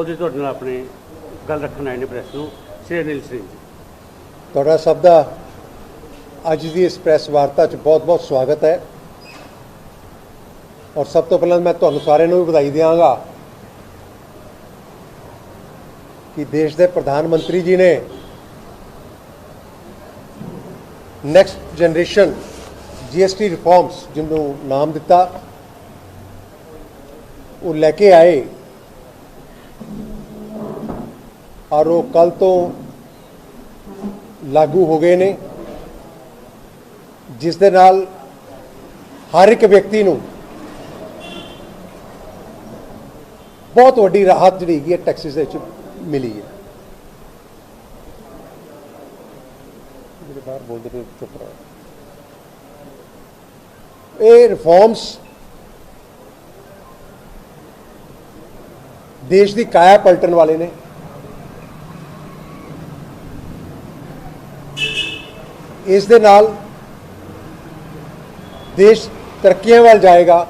ਉਹਦੇ ਤੁਹਾਡੇ ਨਾਲ ਆਪਣੇ ਗੱਲ ਰੱਖਣ ਆਏ ਨੇ ਪ੍ਰੈਸ ਨੂੰ, ਸ਼੍ਰੀ ਅਨਿਲ ਸਿੰਘ ਤੁਹਾਡਾ ਸਭ ਦਾ ਅੱਜ ਦੀ ਇਸ ਪ੍ਰੈਸ ਵਾਰਤਾ 'ਚ ਬਹੁਤ-ਬਹੁਤ ਸਵਾਗਤ ਹੈ। ਔਰ ਸਭ ਤੋਂ ਪਹਿਲਾਂ ਮੈਂ ਤੁਹਾਨੂੰ ਸਾਰਿਆਂ ਨੂੰ ਵੀ ਵਧਾਈ ਦਿਆਂਗਾ ਕਿ ਦੇਸ਼ ਦੇ ਪ੍ਰਧਾਨ ਮੰਤਰੀ ਜੀ ਨੇ ਨੈਕਸਟ ਜਨਰੇਸ਼ਨ ਜੀਐਸਟੀ ਰਿਫਾਰਮਸ ਜਿਹਨੂੰ ਨਾਮ ਦਿੱਤਾ, ਉਹ ਲੈ ਕੇ ਆਏ ਔਰ ਉਹ ਕੱਲ ਤੋਂ ਲਾਗੂ ਹੋ ਗਏ ਨੇ ਜਿਸ ਦੇ ਨਾਲ ਹਰ ਇੱਕ ਵਿਅਕਤੀ ਨੂੰ ਬਹੁਤ ਵੱਡੀ ਰਾਹਤ ਜਿਹੜੀ ਹੈਗੀ ਹੈ ਟੈਕਸਿਸ ਦੇ ਵਿੱਚ ਮਿਲੀ ਹੈ। ਜਿਹੜੇ ਬਾਹਰ ਬੋਲਦੇ ਨੇ ਚੁੱਪ ਰਹੋ। ਇਹ ਰਿਫਾਰਮਸ ਦੇਸ਼ ਦੀ ਕਾਇਆ ਪਲਟਣ ਵਾਲੇ ਨੇ। ਇਸ ਦੇ ਨਾਲ ਦੇਸ਼ ਤਰੱਕੀਆਂ ਵੱਲ ਜਾਏਗਾ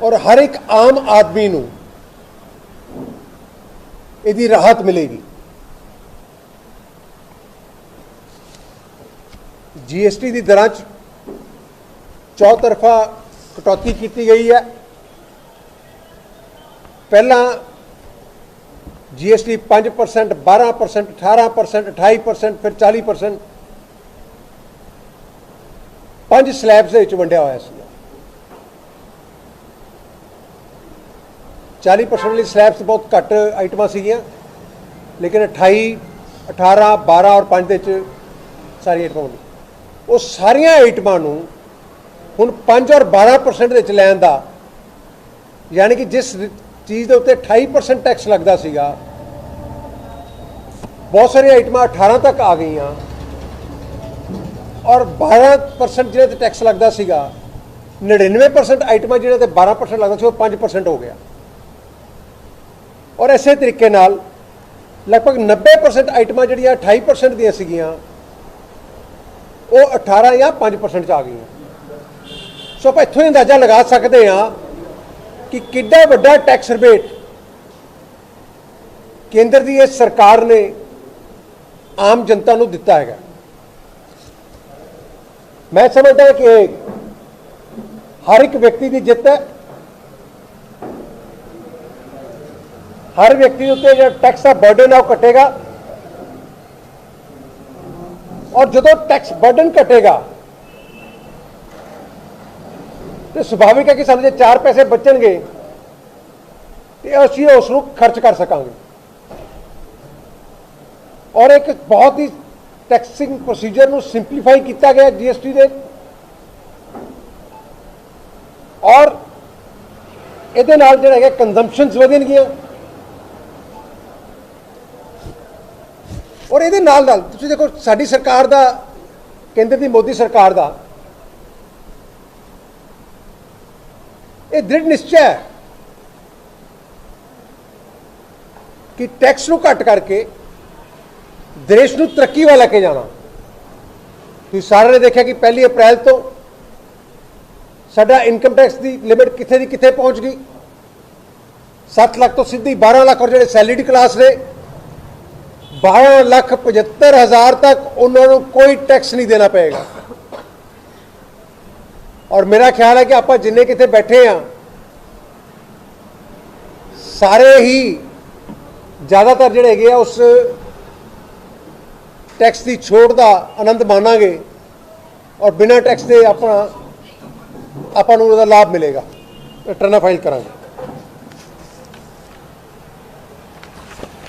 ਔਰ ਹਰ ਇੱਕ ਆਮ ਆਦਮੀ ਨੂੰ ਇਹਦੀ ਰਾਹਤ ਮਿਲੇਗੀ। ਜੀਐਸਟੀ ਦੀ ਦਰਾਂ 'ਚ ਚੌਤਰਫਾ ਕਟੌਤੀ ਕੀਤੀ ਗਈ ਹੈ। ਪਹਿਲਾਂ ਜੀਐਸਟੀ 5% 12% 18% 28% ਫਿਰ 40% ਪੰਜ ਸਲੈਬਸ ਦੇ ਵਿੱਚ ਵੰਡਿਆ ਹੋਇਆ ਸੀ। 40% ਲਈ ਸਲੈਬਸ ਬਹੁਤ ਘੱਟ ਆਈਟਮਾਂ ਸੀਗੀਆਂ, ਲੇਕਿਨ 28 18 12 ਔਰ 5 ਦੇ ਵਿੱਚ ਸਾਰੀਆਂ ਆਈਟਮਾਂ ਉਹ ਸਾਰੀਆਂ ਆਈਟਮਾਂ ਨੂੰ ਹੁਣ 5 ਔਰ 12% ਦੇ ਵਿੱਚ ਲੈਣ ਦਾ, ਯਾਨੀ ਕਿ ਜਿਸ ਚੀਜ਼ ਦੇ ਉੱਤੇ 28% ਟੈਕਸ ਲੱਗਦਾ ਸੀਗਾ। ਬਹੁਤ ਸਾਰੀਆਂ ਆਈਟਮਾਂ 18 ਤੱਕ ਆ ਗਈਆਂ। ਔਰ 12% ਜਿਹੜੇ ਤੇ ਟੈਕਸ ਲੱਗਦਾ ਸੀਗਾ 99% ਆਈਟਮਾਂ ਜਿਹੜੇ ਤੇ 12% ਲੱਗਦਾ ਸੀ, ਉਹ 5% ਹੋ ਗਿਆ। ਔਰ ਇਸੇ ਤਰੀਕੇ ਨਾਲ ਲਗਭਗ 90% ਆਈਟਮਾਂ ਜਿਹੜੀਆਂ 28% ਦੀਆਂ ਸੀਗੀਆਂ, ਉਹ 18 ਜਾਂ 5% ਚ ਆ ਗਈਆਂ। ਸੋ ਆਪਾਂ ਇੱਥੋਂ ਹੀ ਅੰਦਾਜ਼ਾ ਲਗਾ ਸਕਦੇ ਹਾਂ ਕਿ ਕਿੱਡਾ ਵੱਡਾ ਟੈਕਸ ਰਿਬੇਟ ਕੇਂਦਰ ਦੀ ਇਹ ਸਰਕਾਰ ਨੇ ਆਮ ਜਨਤਾ ਨੂੰ ਦਿੱਤਾ ਹੈਗਾ। ਮੈਂ ਸਮਝਦਾ ਕਿ ਹਰ ਇੱਕ ਵਿਅਕਤੀ ਦੀ ਜਿੱਤ ਹੈ। ਹਰ ਵਿਅਕਤੀ ਉੱਤੇ ਜਿਹੜਾ ਟੈਕਸ ਦਾ ਬਰਡਨ ਹੈ ਉਹ ਘਟੇਗਾ। ਔਰ ਜਦੋਂ ਟੈਕਸ ਬਰਡਨ ਘਟੇਗਾ ਤੇ ਸੁਭਾਵਿਕ ਹੈ ਕਿ ਸਾਨੂੰ ਜੇ 4 ਪੈਸੇ ਬਚਣਗੇ, ਤੇ ਅਸੀਂ ਉਸ ਨੂੰ ਖਰਚ ਕਰ ਸਕਾਂਗੇ। ਔਰ ਇੱਕ ਬਹੁਤ ਹੀ ਟੈਕਸਿੰਗ ਪ੍ਰੋਸੀਜਰ ਨੂੰ ਸਿੰਪਲੀਫਾਈ ਕੀਤਾ ਗਿਆ ਜੀਐਸਟੀ ਦੇ। ਔਰ ਇਹਦੇ ਨਾਲ ਜਿਹੜਾ ਹੈਗਾ ਕੰਜ਼ੰਪਸ਼ਨਸ ਵਧਣਗੀਆਂ। ਔਰ ਇਹਦੇ ਨਾਲ ਨਾਲ ਤੁਸੀਂ ਦੇਖੋ, ਸਾਡੀ ਸਰਕਾਰ ਦਾ, ਕੇਂਦਰ ਦੀ ਮੋਦੀ ਸਰਕਾਰ ਦਾ ਇਹ ਦ੍ਰਿੜ ਨਿਸ਼ਚੈ ਹੈ ਕਿ ਟੈਕਸ ਨੂੰ ਘੱਟ ਕਰਕੇ ਦੇਸ਼ ਨੂੰ ਤਰੱਕੀ ਵੱਲ ਲੈ ਕੇ ਜਾਣਾ। ਤੁਸੀਂ ਸਾਰਿਆਂ ਨੇ ਦੇਖਿਆ ਕਿ ਪਹਿਲੀ ਅਪ੍ਰੈਲ ਤੋਂ ਸਾਡਾ ਇਨਕਮ ਟੈਕਸ ਦੀ ਲਿਮਿਟ ਕਿੱਥੇ ਦੀ ਕਿੱਥੇ ਪਹੁੰਚ ਗਈ। 7 ਲੱਖ ਤੋਂ ਸਿੱਧੀ 12 ਲੱਖ ਔਰ ਜਿਹੜੇ ਸੈਲਰੀਡ ਕਲਾਸ ਨੇ 12 ਲੱਖ 75 ਹਜ਼ਾਰ ਤੱਕ ਉਹਨਾਂ ਨੂੰ ਕੋਈ ਟੈਕਸ ਨਹੀਂ ਦੇਣਾ ਪਏਗਾ। ਔਰ ਮੇਰਾ ਖਿਆਲ ਹੈ ਕਿ ਆਪਾਂ ਜਿੰਨੇ ਕਿਤੇ ਬੈਠੇ ਆ, ਸਾਰੇ ਹੀ ਜ਼ਿਆਦਾਤਰ ਜਿਹੜੇ ਹੈਗੇ ਆ ਉਸ ਟੈਕਸ ਦੀ ਛੋਟ ਦਾ ਆਨੰਦ ਮਾਣਾਂਗੇ ਔਰ ਬਿਨਾਂ ਟੈਕਸ ਦੇ ਆਪਣਾ, ਆਪਾਂ ਨੂੰ ਉਹਦਾ ਲਾਭ ਮਿਲੇਗਾ। ਰਿਟਰਨ ਫਾਈਲ ਕਰਾਂਗੇ।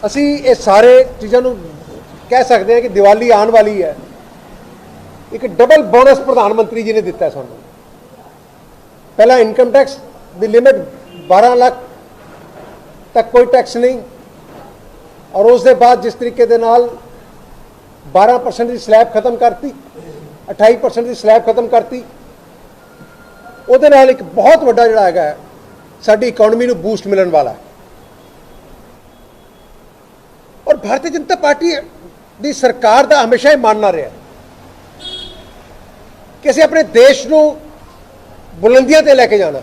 ਅਸੀਂ ਇਹ ਸਾਰੇ ਚੀਜ਼ਾਂ ਨੂੰ ਕਹਿ ਸਕਦੇ ਹਾਂ ਕਿ ਦੀਵਾਲੀ ਆਉਣ ਵਾਲੀ ਹੈ। ਇੱਕ ਡਬਲ ਬੋਨਸ ਪ੍ਰਧਾਨ ਮੰਤਰੀ ਜੀ ਨੇ ਦਿੱਤਾ ਸਾਨੂੰ। ਪਹਿਲਾ ਇਨਕਮ ਟੈਕਸ ਦੀ ਲਿਮਿਟ 12 ਲੱਖ ਤੱਕ ਕੋਈ ਟੈਕਸ ਨਹੀਂ। ਔਰ ਉਸ ਦੇ ਬਾਅਦ ਜਿਸ ਤਰੀਕੇ ਦੇ ਨਾਲ 12% ਦੀ ਸਲੈਬ ਖਤਮ ਕਰਤੀ 28% ਦੀ ਸਲੈਬ ਖਤਮ ਕਰਤੀ। ਉਹਦੇ ਨਾਲ ਇੱਕ ਬਹੁਤ ਵੱਡਾ ਜਿਹੜਾ ਹੈਗਾ ਸਾਡੀ ਇਕਨੋਮੀ ਨੂੰ ਬੂਸਟ ਮਿਲਣ ਵਾਲਾ ਹੈ। ਔਰ ਭਾਰਤੀ ਜਨਤਾ ਪਾਰਟੀ ਦੀ ਸਰਕਾਰ ਦਾ ਹਮੇਸ਼ਾ ਹੀ ਮੰਨਣਾ ਰਿਹਾ ਕਿ ਅਸੀਂ ਆਪਣੇ ਦੇਸ਼ ਨੂੰ ਬੁਲੰਦੀਆਂ ਤੇ ਲੈ ਕੇ ਜਾਣਾ।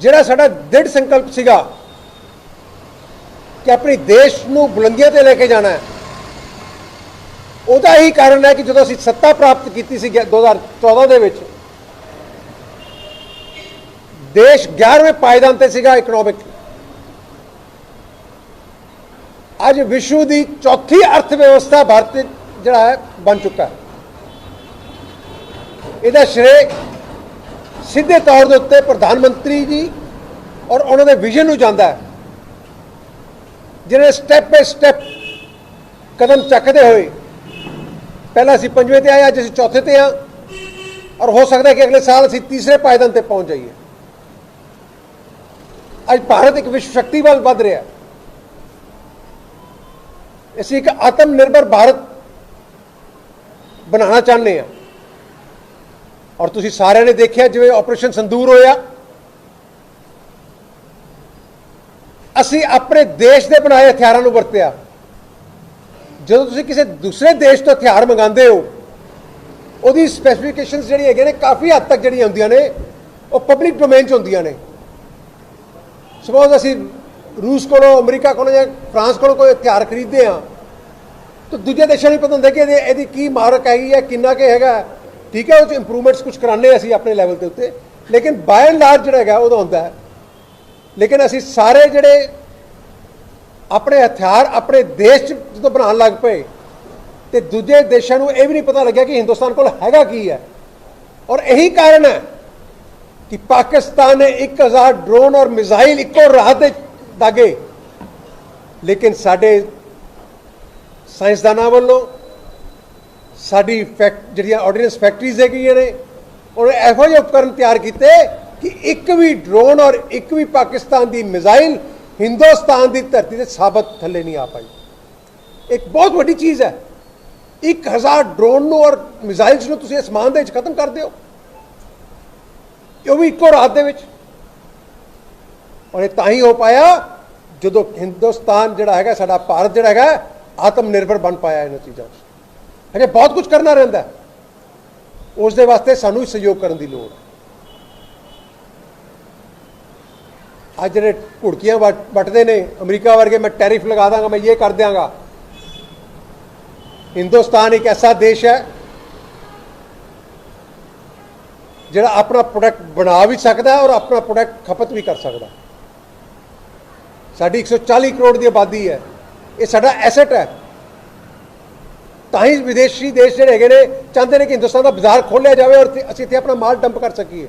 ਜਿਹੜਾ ਸਾਡਾ ਦ੍ਰਿੜ ਸੰਕਲਪ ਸੀਗਾ ਕਿ ਆਪਣੇ ਦੇਸ਼ ਨੂੰ ਬੁਲੰਦੀਆਂ ਤੇ ਲੈ ਕੇ ਜਾਣਾ ਹੈ, ਉਹਦਾ ਹੀ ਕਾਰਨ ਹੈ ਕਿ ਜਦੋਂ ਅਸੀਂ ਸੱਤਾ ਪ੍ਰਾਪਤ ਕੀਤੀ ਸੀ 2014 ਦੇ ਵਿੱਚ, ਦੇਸ਼ 11ਵੇਂ ਪਾਇਦਾਨ ਤੇ ਸੀਗਾ ਇਕਨੋਮਿਕ ਅੱਜ ਵਿਸ਼ਵ ਦੀ ਚੌਥੀ ਅਰਥ ਵਿਵਸਥਾ ਭਾਰਤ ਜਿਹੜਾ ਹੈ, ਬਣ ਚੁੱਕਾ ਹੈ। ਇਹਦਾ ਸ਼੍ਰੇ ਸਿੱਧੇ ਤੌਰ ਦੇ ਉੱਤੇ ਪ੍ਰਧਾਨ ਮੰਤਰੀ ਜੀ ਔਰ ਉਹਨਾਂ ਦੇ ਵਿਜ਼ਨ ਨੂੰ ਜਾਂਦਾ ਹੈ ਜਿਹੜੇ ਸਟੈਪ ਬਾਈ ਸਟੈਪ ਕਦਮ ਚੱਕਦੇ ਹੋਏ ਪਹਿਲਾਂ ਅਸੀਂ ਪੰਜਵੇਂ ਤੇ ਆਏ, ਅੱਜ ਅਸੀਂ ਚੌਥੇ ਤੇ ਆ ਔਰ ਹੋ ਸਕਦਾ ਕਿ ਅਗਲੇ ਸਾਲ ਅਸੀਂ ਤੀਸਰੇ ਪਾਇਦਾਨ ਤੇ ਪਹੁੰਚ ਜਾਈਏ। ਅੱਜ ਭਾਰਤ ਇੱਕ ਵਿਸ਼ਵ ਸ਼ਕਤੀ ਵੱਲ ਵੱਧ ਰਿਹਾ ਅਸੀਂ ਇੱਕ ਆਤਮ ਨਿਰਭਰ ਭਾਰਤ ਬਣਾਉਣਾ ਚਾਹੁੰਦੇ ਆ ਔਰ ਤੁਸੀਂ ਸਾਰਿਆਂ ਨੇ ਦੇਖਿਆ ਜਿਵੇਂ ਆਪਰੇਸ਼ਨ ਸੰਦੂਰ ਹੋਇਆ। ਅਸੀਂ ਆਪਣੇ ਦੇਸ਼ ਦੇ ਬਣਾਏ ਹਥਿਆਰਾਂ ਨੂੰ ਵਰਤਿਆ। ਜਦੋਂ ਤੁਸੀਂ ਕਿਸੇ ਦੂਸਰੇ ਦੇਸ਼ ਤੋਂ ਹਥਿਆਰ ਮੰਗਾਉਂਦੇ ਹੋ, ਉਹਦੀ ਸਪੈਸੀਫਿਕੇਸ਼ਨਸ ਜਿਹੜੀ ਹੈਗੇ ਨੇ ਕਾਫੀ ਹੱਦ ਤੱਕ ਜਿਹੜੀਆਂ ਹੁੰਦੀਆਂ ਨੇ, ਉਹ ਪਬਲਿਕ ਡੋਮੇਨ 'ਚ ਹੁੰਦੀਆਂ ਨੇ। ਸਪੋਜ਼ ਅਸੀਂ ਰੂਸ ਕੋਲੋਂ, ਅਮਰੀਕਾ ਕੋਲੋਂ ਜਾਂ ਫਰਾਂਸ ਕੋਲੋਂ ਕੋਈ ਹਥਿਆਰ ਖਰੀਦਦੇ ਆ ਤਾਂ ਦੂਜੇ ਦੇਸ਼ਾਂ ਨੂੰ ਪਤਾ ਹੁੰਦਾ ਕਿ ਇਹਦੀ ਇਹਦੀ ਕੀ ਮਾਰਕ ਹੈਗੀ ਹੈ, ਕਿੰਨਾ ਕੇ ਹੈਗਾ ਠੀਕ ਹੈ, ਉਹ ਚ ਇੰਪਰੂਵਮੈਂਟਸ ਕੁਝ ਕਰਾਣੇ ਅਸੀਂ ਆਪਣੇ ਲੈਵਲ ਦੇ ਉੱਤੇ। ਲੇਕਿਨ ਬਾਈ ਐਂਡ ਲਾਰਜ ਜਿਹੜਾ ਹੈਗਾ, ਉਹਦਾ ਹੁੰਦਾ ਹੈ। ਲੇਕਿਨ ਅਸੀਂ ਸਾਰੇ ਜਿਹੜੇ ਆਪਣੇ ਹਥਿਆਰ, ਆਪਣੇ ਦੇਸ਼ 'ਚ ਜਦੋਂ ਬਣਾਉਣ ਲੱਗ ਪਏ, ਤੇ ਦੂਜੇ ਦੇਸ਼ਾਂ ਨੂੰ ਇਹ ਵੀ ਨਹੀਂ ਪਤਾ ਲੱਗਿਆ ਕਿ ਹਿੰਦੁਸਤਾਨ ਕੋਲ ਹੈਗਾ ਕੀ ਹੈ। ਔਰ ਇਹੀ ਕਾਰਨ ਹੈ ਕਿ ਪਾਕਿਸਤਾਨ ਨੇ 1000 ਡਰੋਨ ਔਰ ਮਿਜ਼ਾਈਲ ਇੱਕੋ ਰਾਤ ਦੇ ਦਾਗੇ। ਲੇਕਿਨ ਸਾਡੇ ਸਾਇੰਸਦਾਨਾਂ ਵੱਲੋਂ ਸਾਡੀ ਫੈਕਟ ਜਿਹੜੀਆਂ ਆਰਡੀਨੈਂਸ ਫੈਕਟਰੀਜ਼ ਹੈਗੀਆਂ ਨੇ ਉਹਨੇ ਇਹੋ ਜਿਹੇ ਉਪਕਰਨ ਤਿਆਰ ਕੀਤੇ ਕਿ ਇੱਕ ਵੀ ਡਰੋਨ ਔਰ ਇੱਕ ਵੀ ਪਾਕਿਸਤਾਨ ਦੀ ਮਿਜ਼ਾਈਲ ਹਿੰਦੁਸਤਾਨ ਦੀ ਧਰਤੀ ਤੇ ਸਾਬਤ ਥੱਲੇ ਨਹੀਂ ਆ ਪਾਈ। ਇੱਕ ਬਹੁਤ ਵੱਡੀ ਚੀਜ਼ ਹੈ। 1000 ਡਰੋਨ ਨੂੰ ਔਰ ਮਿਜ਼ਾਈਲਸ ਨੂੰ ਤੁਸੀਂ ਅਸਮਾਨ ਦੇ ਵਿੱਚ ਖਤਮ ਕਰ ਦਿਓ। ਉਹ ਵੀ ਇੱਕੋ ਰਾਤ ਦੇ ਵਿੱਚ। ਔਰ ਇਹ ਤਾਂ ਹੀ ਹੋ ਪਾਇਆ ਜਦੋਂ ਹਿੰਦੁਸਤਾਨ ਜਿਹੜਾ ਹੈਗਾ, ਸਾਡਾ ਭਾਰਤ ਜਿਹੜਾ ਹੈਗਾ ਆਤਮ ਨਿਰਭਰ ਬਣ ਪਾਇਆ ਇਹਨਾਂ ਚੀਜ਼ਾਂ 'ਚ। ਅਜੇ ਬਹੁਤ ਕੁਝ ਕਰਨਾ ਰਹਿੰਦਾ ਹੈ। ਉਸ ਦੇ ਵਾਸਤੇ ਸਾਨੂੰ ਹੀ ਸਹਿਯੋਗ ਕਰਨ ਦੀ ਲੋੜ ਹੈ ਅੱਜ ਜਿਹੜੇ ਘੁੜਕੀਆਂ ਵੱਟਦੇ ਨੇ, ਅਮਰੀਕਾ ਵਰਗੇ ਮੈਂ ਟੈਰਿਫ ਲਗਾ ਦਾਂਗਾ, ਮੈਂ ਇਹ ਕਰ ਦਿਆਂਗਾ ਹਿੰਦੁਸਤਾਨ ਇੱਕ ਐਸਾ ਦੇਸ਼ ਹੈ ਜਿਹੜਾ ਆਪਣਾ ਪ੍ਰੋਡਕਟ ਬਣਾ ਵੀ ਸਕਦਾ ਹੈ ਔਰ ਆਪਣਾ ਪ੍ਰੋਡਕਟ ਖਪਤ ਵੀ ਕਰ ਸਕਦਾ ਹੈ। ਸਾਡੀ 140 ਕਰੋੜ ਦੀ ਆਬਾਦੀ ਹੈ ਇਹ ਸਾਡਾ ਐਸੈਟ ਹੈ ਤਾਂ ਹੀ ਵਿਦੇਸ਼ੀ ਦੇਸ਼ ਜਿਹੜੇ ਹੈਗੇ ਨੇ, ਚਾਹੁੰਦੇ ਨੇ ਕਿ ਹਿੰਦੁਸਤਾਨ ਦਾ ਬਾਜ਼ਾਰ ਖੋਲ੍ਹਿਆ ਜਾਵੇ ਔਰ ਅਸੀਂ ਇੱਥੇ ਆਪਣਾ ਮਾਲ ਡੰਪ ਕਰ ਸਕੀਏ।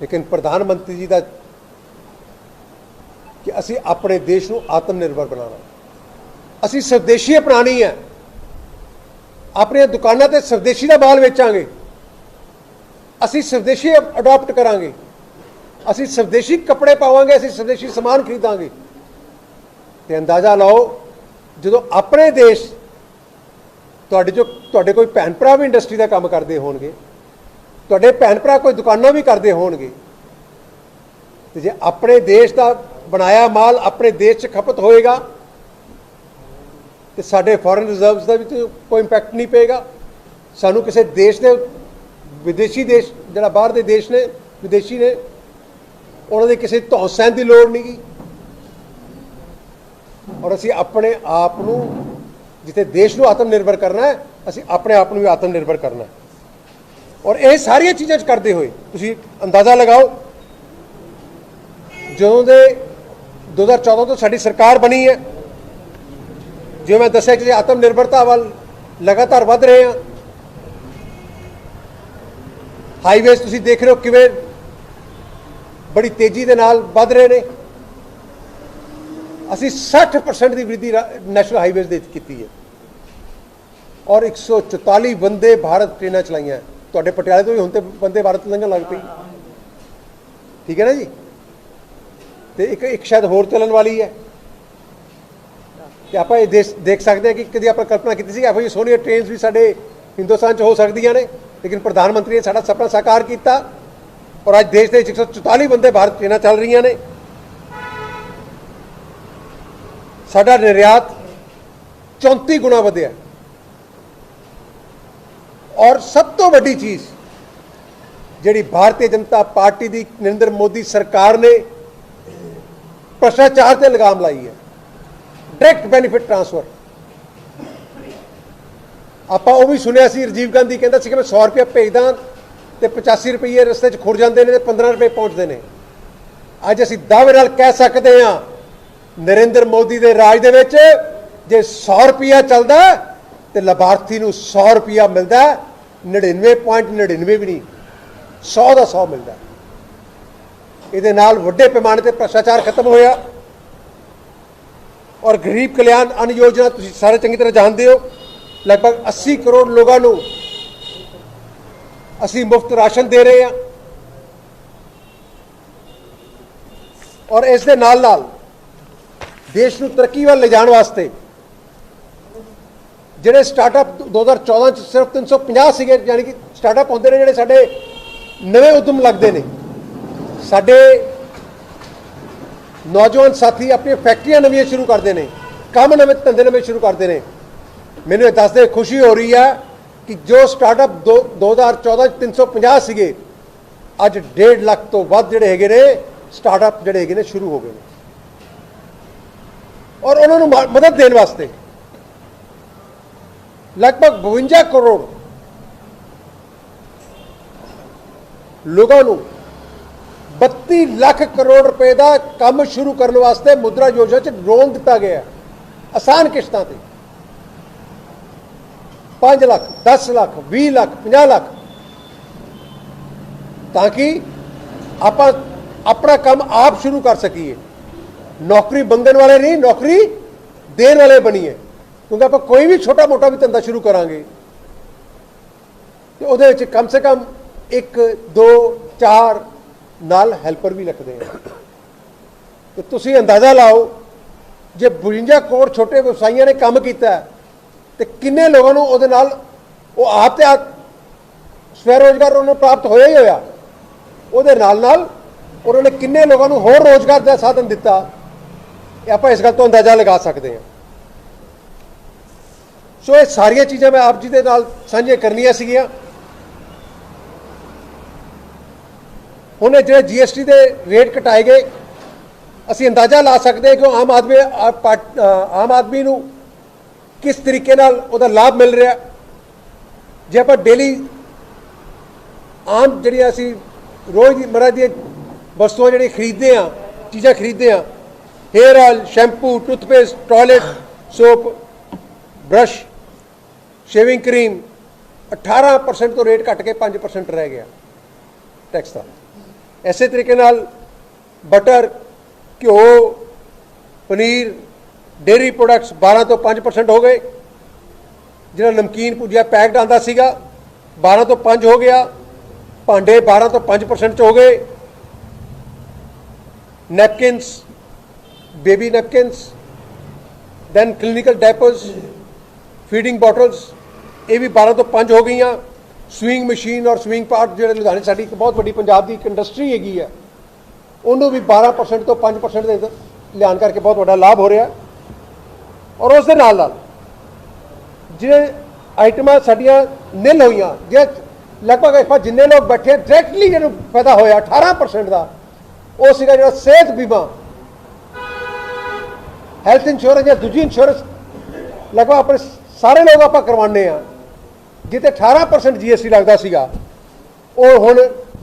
ਲੇਕਿਨ ਪ੍ਰਧਾਨ ਮੰਤਰੀ ਜੀ ਦਾ ਕਿ ਅਸੀਂ ਆਪਣੇ ਦੇਸ਼ ਨੂੰ ਆਤਮ ਨਿਰਭਰ ਬਣਾਉਣਾ। ਅਸੀਂ ਸਵਦੇਸ਼ੀ ਅਪਣਾਣੀ ਹੈ। ਆਪਣੀਆਂ ਦੁਕਾਨਾਂ ਤੇ ਸਵਦੇਸ਼ੀ ਦਾ ਮਾਲ ਵੇਚਾਂਗੇ। ਅਸੀਂ ਸਵਦੇਸ਼ੀ ਅਡਾਪਟ ਕਰਾਂਗੇ। ਅਸੀਂ ਸਵਦੇਸ਼ੀ ਕੱਪੜੇ ਪਾਵਾਂਗੇ, ਅਸੀਂ ਸਵਦੇਸ਼ੀ ਸਮਾਨ ਖਰੀਦਾਂਗੇ। ਤੇ ਅੰਦਾਜ਼ਾ ਲਾਓ, ਜਦੋਂ ਆਪਣੇ ਦੇਸ਼ ਤੁਹਾਡੇ ਜੋ ਤੁਹਾਡੇ ਕੋਈ ਭੈਣ ਭਰਾ ਵੀ ਇੰਡਸਟਰੀ ਦਾ ਕੰਮ ਕਰਦੇ ਹੋਣਗੇ, ਤੁਹਾਡੇ ਭੈਣ ਭਰਾ ਕੋਈ ਦੁਕਾਨਾਂ ਵੀ ਕਰਦੇ ਹੋਣਗੇ। ਤੇ ਜੇ ਆਪਣੇ ਦੇਸ਼ ਦਾ ਬਣਾਇਆ ਮਾਲ ਆਪਣੇ ਦੇਸ਼ 'ਚ ਖਪਤ ਹੋਏਗਾ, ਤੇ ਸਾਡੇ ਫੋਰਨ ਰਿਜ਼ਰਵਸ ਦਾ ਵੀ ਕੋਈ ਇੰਪੈਕਟ ਨਹੀਂ ਪਏਗਾ। ਸਾਨੂੰ ਕਿਸੇ ਦੇਸ਼ ਦੇ, ਵਿਦੇਸ਼ੀ ਦੇਸ਼, ਜਿਹੜਾ ਬਾਹਰ ਦੇ ਦੇਸ਼ ਨੇ, ਵਿਦੇਸ਼ੀ ਨੇ, ਉਹਨਾਂ ਦੇ ਕਿਸੇ ਧੌਣ ਸਹਿਣ ਦੀ ਲੋੜ ਨਹੀਂ ਔਰ ਅਸੀਂ ਆਪਣੇ ਆਪ ਨੂੰ ਜਿੱਥੇ ਦੇਸ਼ ਨੂੰ ਆਤਮ ਨਿਰਭਰ ਕਰਨਾ ਹੈ, ਅਸੀਂ ਆਪਣੇ ਆਪ ਨੂੰ ਵੀ ਆਤਮ ਨਿਰਭਰ ਕਰਨਾ ਹੈ। ਔਰ ਇਹ ਸਾਰੀਆਂ ਚੀਜ਼ਾਂ ਚ ਕਰਦੇ ਹੋਏ ਤੁਸੀਂ ਅੰਦਾਜ਼ਾ ਲਗਾਓ, ਜਦੋਂ ਦੇ 2014 ਤੋਂ ਸਾਡੀ ਸਰਕਾਰ ਬਣੀ ਹੈ, ਜਿਵੇਂ ਮੈਂ ਦੱਸਿਆ ਕਿ ਆਤਮ ਨਿਰਭਰਤਾ ਵੱਲ ਲਗਾਤਾਰ ਵੱਧ ਰਹੇ ਹਾਂ ਹਾਈਵੇਜ਼ ਤੁਸੀਂ ਦੇਖ ਰਹੇ ਹੋ ਕਿਵੇਂ ਬੜੀ ਤੇਜ਼ੀ ਦੇ ਨਾਲ ਵੱਧ ਰਹੇ ਨੇ। ਅਸੀਂ 60% ਦੀ ਵ੍ਰਿद्धੀ ਨੈਸ਼ਨਲ ਹਾਈਵੇਜ਼ ਦੇ ਕੀਤੀ ਹੈ। ਔਰ 144 ਬੰਦੇ ਭਾਰਤ ਟ੍ਰੇਨਾਂ ਚਲਾਈਆਂ। ਤੁਹਾਡੇ ਪਟਿਆਲੇ ਤੋਂ ਵੀ ਹੁਣ ਤੇ ਬੰਦੇ ਭਾਰਤ ਲੰਘਣ ਲੱਗ ਪਈ। ਠੀਕ ਹੈ ਨਾ ਜੀ? ਤੇ ਇੱਕ ਇੱਕ ਸ਼ਾਇਦ ਹੋਰ ਚੱਲਣ ਵਾਲੀ ਹੈ। ਤੇ ਆਪਾਂ ਇਹ ਦੇਸ਼- ਦੇਖ ਸਕਦੇ ਹਾਂ ਕਿ ਕਦੀ ਆਪਾਂ ਕਲਪਨਾ ਕੀਤੀ ਸੀ ਕਿ ਇਹੋ ਜਿਹੀ ਸੋਹਣੀਆਂ ਟ੍ਰੇਨਸ ਵੀ ਸਾਡੇ ਹਿੰਦੁਸਤਾਨ 'ਚ ਹੋ ਸਕਦੀਆਂ ਨੇ। ਲੇਕਿਨ ਪ੍ਰਧਾਨ ਮੰਤਰੀ ਨੇ ਸਾਡਾ ਸੁਪਨਾ ਸਾਕਾਰ ਕੀਤਾ। ਔਰ ਅੱਜ ਦੇਸ਼ ਦੇ ਵਿੱਚ 144 ਬੰਦੇ ਭਾਰਤ ਟ੍ਰੇਨਾਂ ਚੱਲ ਰਹੀਆਂ ਨੇ। ਸਾਡਾ ਨਿਰਯਾਤ 34 ਗੁਣਾ ਵਧਿਆ। ਔਰ ਸਭ ਤੋਂ ਵੱਡੀ ਚੀਜ਼ ਜਿਹੜੀ ਭਾਰਤੀ ਜਨਤਾ ਪਾਰਟੀ ਦੀ ਨਰਿੰਦਰ ਮੋਦੀ ਸਰਕਾਰ ਨੇ ਭ੍ਰਸ਼ਟਾਚਾਰ ਤੇ ਲਗਾਮ ਲਾਈ ਹੈ। Direct benefit transfer. ਆਪਾਂ ਉਹ ਵੀ ਸੁਣਿਆ ਸੀ, ਰਜੀਵ ਗਾਂਧੀ ਕਹਿੰਦਾ ਸੀ ਕਿ ਮੈਂ 100 ਰੁਪਏ ਭੇਜਦਾ ਤੇ 85 ਰੁਪਏ ਰਸਤੇ 'ਚ ਖੁਰ ਜਾਂਦੇ ਨੇ ਤੇ 15 ਰੁਪਏ ਪਹੁੰਚਦੇ ਨੇ। ਅੱਜ ਅਸੀਂ ਦਾਅਵੇ ਨਾਲ ਕਹਿ ਸਕਦੇ ਹਾਂ ਨਰਿੰਦਰ ਮੋਦੀ ਦੇ ਰਾਜ ਦੇ ਵਿੱਚ ਜੇ 100 ਰੁਪਿਆ ਚੱਲਦਾ ਹੈ, ਤੇ ਲਾਭਾਰਥੀ ਨੂੰ 100 ਰੁਪਿਆ ਮਿਲਦਾ ਹੈ, 99.99 ਵੀ ਨਹੀਂ 100 ਦਾ 100 ਮਿਲਦਾ। ਇਹਦੇ ਨਾਲ ਵੱਡੇ ਪੈਮਾਨੇ ਤੇ ਭ੍ਰਸ਼ਟਾਚਾਰ ਖਤਮ ਹੋਇਆ। ਔਰ ਗਰੀਬ ਕਲਿਆਣ ਅਨ ਯੋਜਨਾ ਤੁਸੀਂ ਸਾਰੇ ਚੰਗੀ ਤਰ੍ਹਾਂ ਜਾਣਦੇ ਹੋ ਲਗਭਗ 80 ਕਰੋੜ ਲੋਕਾਂ ਨੂੰ ਅਸੀਂ ਮੁਫਤ ਰਾਸ਼ਨ ਦੇ ਰਹੇ ਹਾਂ। ਔਰ ਇਸ ਦੇ ਨਾਲ ਨਾਲ ਦੇਸ਼ ਨੂੰ ਤਰੱਕੀ ਵੱਲ ਲਿਜਾਣ ਵਾਸਤੇ। ਜਿਹੜੇ ਸਟਾਰਟਅਪ 2014 ਚ ਸਿਰਫ 350 ਸੀਗੇ, ਯਾਨੀ ਕਿ ਸਟਾਰਟਅਪ ਹੁੰਦੇ ਨੇ ਜਿਹੜੇ ਸਾਡੇ ਨਵੇਂ ਉਦਮ ਲੱਗਦੇ ਨੇ। ਸਾਡੇ ਨੌਜਵਾਨ ਸਾਥੀ ਆਪਣੀਆਂ ਫੈਕਟਰੀਆਂ ਨਵੀਆਂ ਸ਼ੁਰੂ ਕਰਦੇ ਨੇ, ਕੰਮ ਨਵੇਂ ਧੰਦੇ ਨਵੇਂ ਸ਼ੁਰੂ ਕਰਦੇ ਨੇ। ਮੈਨੂੰ ਇਹ ਦੱਸਦੇ ਖੁਸ਼ੀ ਹੋ ਰਹੀ ਹੈ ਕਿ ਜੋ ਸਟਾਰਟਅਪ ਦੋ- 2014 ਚ 350 ਸੀਗੇ, ਅੱਜ 1.5 ਲੱਖ ਤੋਂ ਵੱਧ ਜਿਹੜੇ ਹੈਗੇ ਨੇ ਸਟਾਰਟਅਪ ਜਿਹੜੇ ਹੈਗੇ ਨੇ, ਸ਼ੁਰੂ ਹੋ ਗਏ ਨੇ। ਔਰ ਉਹਨਾਂ ਨੂੰ ਮ- ਮਦਦ ਦੇਣ ਵਾਸਤੇ ਲਗਭਗ 52 ਕਰੋੜ ਲੋਕਾਂ ਨੂੰ 32 ਲੱਖ ਕਰੋੜ ਰੁਪਏ ਦਾ ਕੰਮ ਸ਼ੁਰੂ ਕਰਨ ਵਾਸਤੇ ਮੁਦਰਾ ਯੋਜਨਾ ਚ ਲੋਨ ਦਿੱਤਾ ਗਿਆ ਹੈ। ਆਸਾਨ ਕਿਸ਼ਤਾਂ ਤੇ 5 ਲੱਖ 10 ਲੱਖ 20 ਲੱਖ 50 ਲੱਖ ਤਾਂ ਕਿ ਆਪਾਂ ਆਪਣਾ ਕੰਮ ਆਪ ਸ਼ੁਰੂ ਕਰ ਸਕੀਏ ਨੌਕਰੀ ਬੰਦਨ ਵਾਲੇ ਨਹੀਂ ਨੌਕਰੀ ਦੇਣ ਵਾਲੇ ਬਣੀਏ ਕਿਉਂਕਿ ਆਪਾਂ ਕੋਈ ਵੀ ਛੋਟਾ ਮੋਟਾ ਵੀ ਧੰਦਾ ਸ਼ੁਰੂ ਕਰਾਂਗੇ। ਤੇ ਉਹਦੇ ਵਿੱਚ ਕਮ ਸੇ ਕਮ 1 2 4 ਨਾਲ ਹੈਲਪਰ ਵੀ ਰੱਖਦੇ ਆ ਤੇ ਤੁਸੀਂ ਅੰਦਾਜ਼ਾ ਲਾਓ ਜੇ 52 ਕਰੋੜ ਛੋਟੇ ਵਿਵਸਾਈਆਂ ਨੇ ਕੰਮ ਕੀਤਾ ਹੈ, ਤੇ ਕਿੰਨੇ ਲੋਕਾਂ ਨੂੰ ਉਹਦੇ ਨਾਲ ਉਹ ਆਪ ਤੇ ਆਪ ਸਵੈ ਰੋਜ਼ਗਾਰ ਉਹਨਾਂ ਨੂੰ ਪ੍ਰਾਪਤ ਹੋਇਆ ਹੀ ਹੋਇਆ। ਉਹਦੇ ਨਾਲ ਨਾਲ ਉਹਨਾਂ ਨੇ ਕਿੰਨੇ ਲੋਕਾਂ ਨੂੰ ਹੋਰ ਰੋਜ਼ਗਾਰ ਦਾ ਸਾਧਨ ਦਿੱਤਾ। ਆਪਾਂ ਇਸ ਗੱਲ ਤੋਂ ਅੰਦਾਜ਼ਾ ਲਗਾ ਸਕਦੇ ਹਾਂ। ਸੋ ਇਹ ਸਾਰੀਆਂ ਚੀਜ਼ਾਂ ਮੈਂ ਆਪ ਜੀ ਦੇ ਨਾਲ ਸਾਂਝੇ ਕਰਨੀਆਂ ਸੀਗੀਆਂ। ਹੁਣ ਇਹ ਜਿਹੜੇ ਜੀਐਸਟੀ ਦੇ ਰੇਟ ਘਟਾਏ ਗਏ, ਅਸੀਂ ਅੰਦਾਜ਼ਾ ਲਾ ਸਕਦੇ ਹਾਂ ਕਿ ਉਹ ਆਮ ਆਦਮੀ ਆਮ ਆਦਮੀ ਨੂੰ ਕਿਸ ਤਰੀਕੇ ਨਾਲ ਉਹਦਾ ਲਾਭ ਮਿਲ ਰਿਹਾ। ਜੇ ਆਪਾਂ ਡੇਲੀ ਆਮ ਜਿਹੜੀਆਂ ਅਸੀਂ ਰੋਜ਼ ਦੀ ਮਰਾ ਦੀਆਂ ਵਸਤੂਆਂ ਜਿਹੜੀਆਂ ਖਰੀਦਦੇ ਆ ਚੀਜ਼ਾਂ ਖਰੀਦਦੇ ਆ hair oil shampoo toothpaste toilet soap brush shaving cream 18% ਤੋਂ ਰੇਟ ਘਟ ਕੇ 5% ਰਹਿ ਗਿਆ ਟੈਕਸ ਦਾ। ਐਸੇ ਤਰੀਕੇ ਨਾਲ ਬਟਰ ਘਿਓ, ਪਨੀਰ ਡੇਰੀ ਪ੍ਰੋਡਕਟਸ 12 ਤੋਂ 5% ਹੋ ਗਏ। ਜਿਹੜਾ ਨਮਕੀਨ ਭੁਜੀਆ ਪੈਕਡ ਆਂਦਾ ਸੀਗਾ 12 ਤੋਂ 5 ਹੋ ਗਿਆ, ਭਾਂਡੇ 12 ਤੋਂ 5% ਚ ਹੋ ਗਏ। Napkins baby napkins then clinical diapers feeding bottles ਇਹ ਵੀ 12 ਤੋਂ 5 ਹੋ ਗਈਆਂ। ਸਵਿੰਗ ਮਸ਼ੀਨ ਔਰ ਸਵਿੰਗ ਪਾਰਟ ਜਿਹੜੇ ਲੁਧਿਆਣੇ ਸਾਡੀ ਇੱਕ ਬਹੁਤ ਵੱਡੀ ਪੰਜਾਬ ਦੀ ਇੱਕ ਇੰਡਸਟਰੀ ਹੈਗੀ ਆ, ਉਹਨੂੰ ਵੀ 12% ਤੋਂ 5% ਦੇ ਲਿਆਉਣ ਕਰਕੇ ਬਹੁਤ ਵੱਡਾ ਲਾਭ ਹੋ ਰਿਹਾ। ਔਰ ਉਸ ਦੇ ਨਾਲ ਨਾਲ ਜਿਹੜੇ ਆਈਟਮਾਂ ਸਾਡੀਆਂ ਨਿਲ ਹੋਈਆਂ, ਜੇ ਲਗਭਗ ਆਪਾਂ ਜਿੰਨੇ ਲੋਕ ਬੈਠੇ ਡਾਇਰੈਕਟਲੀ ਜਿਹਨੂੰ ਫਾਇਦਾ ਹੋਇਆ 18% ਦਾ, ਉਹ ਸੀਗਾ ਜਿਹੜਾ ਸਿਹਤ ਬੀਮਾ। ਹੈਲਥ ਇੰਸ਼ੋਰੈਂਸ ਜਾਂ ਦੂਜੀ ਇੰਸ਼ੋਰੈਂਸ ਲਗਭਗ ਆਪਣੇ ਸਾਰੇ ਲੋਕ ਆਪਾਂ ਕਰਵਾਉਂਦੇ ਆ ਜਿੱਤੇ 18% ਜੀਐਸਟੀ ਲੱਗਦਾ ਸੀਗਾ, ਉਹ ਹੁਣ